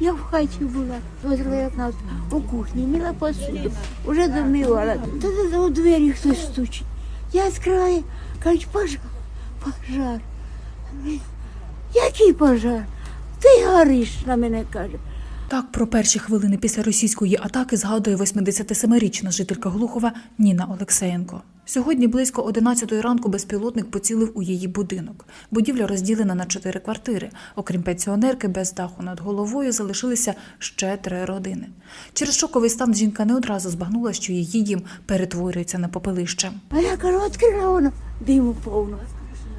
Я в хаті була, возила нас у кухні, мила посуду, уже домивала. Та у двері хтось стучить. Я відкриваю, кажуть, пожар, пожар. Який пожар? Ти гориш, на мене каже. Так про перші хвилини після російської атаки згадує 87-річна жителька Глухова Ніна Олексеєнко. Сьогодні близько 11 ранку безпілотник поцілив у її будинок. Будівля розділена на чотири квартири. Окрім пенсіонерки, без даху над головою залишилися ще три родини. Через шоковий стан жінка не одразу збагнула, що її дім перетворюється на попелище. А я відкрила воно, диму повно.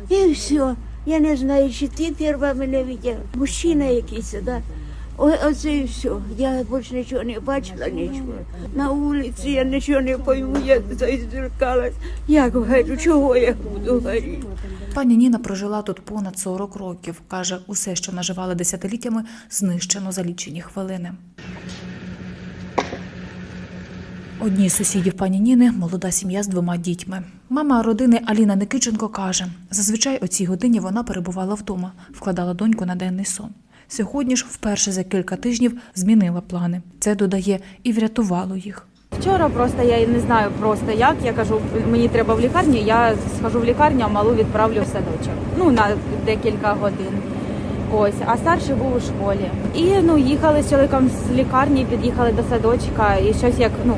І все. Я не знаю, чи ти перша мене виділа. Мужчина якийсь, да? Оце і все. Я більше нічого не бачила, нічого. На вулиці я нічого не пойму, я зазеркалась. Як горю, чого я буду горіти? Пані Ніна прожила тут понад 40 років. Каже, усе, що наживала десятиліттями, знищено за лічені хвилини. Одній з сусідів пані Ніни молода сім'я з двома дітьми. Мама родини Аліна Никиченко каже, зазвичай о цій годині вона перебувала вдома, вкладала доньку на денний сон. Сьогодні ж вперше за кілька тижнів змінила плани. Це додає і врятувало їх. Вчора просто я не знаю просто як. Я кажу, мені треба в лікарню. Я схожу в лікарню, а малу відправлю в садочок. Ну на декілька годин. Ось, а старший був у школі. І ну їхали з чоловіком з лікарні, під'їхали до садочка, і щось як ну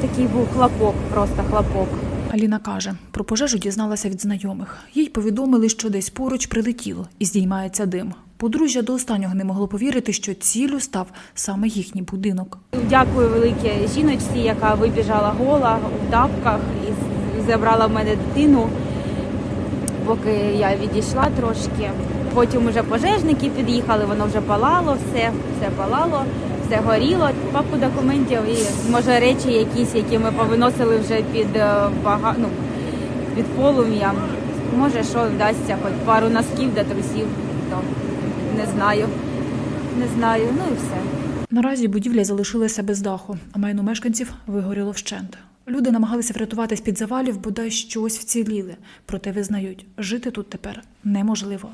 такий був хлопок, просто хлопок. Аліна каже, про пожежу дізналася від знайомих. Їй повідомили, що десь поруч прилетіло і здіймається дим. Подружжя до останнього не могло повірити, що ціллю став саме їхній будинок. Дякую велике жіночці, яка вибіжала гола у тапках і забрала в мене дитину, поки я відійшла трошки. Потім уже пожежники під'їхали, воно вже палало, все, все палало, все горіло. Папку документів і може речі якісь, які ми повиносили вже під е, бага... ну, під полум'ям. Може, що вдасться, хоч пару носків до трусів, то не знаю. Не знаю, ну і все. Наразі будівля залишилася без даху, а майно мешканців вигоріло вщент. Люди намагалися врятуватись під завалів, бодай щось вціліли, проте визнають, жити тут тепер неможливо.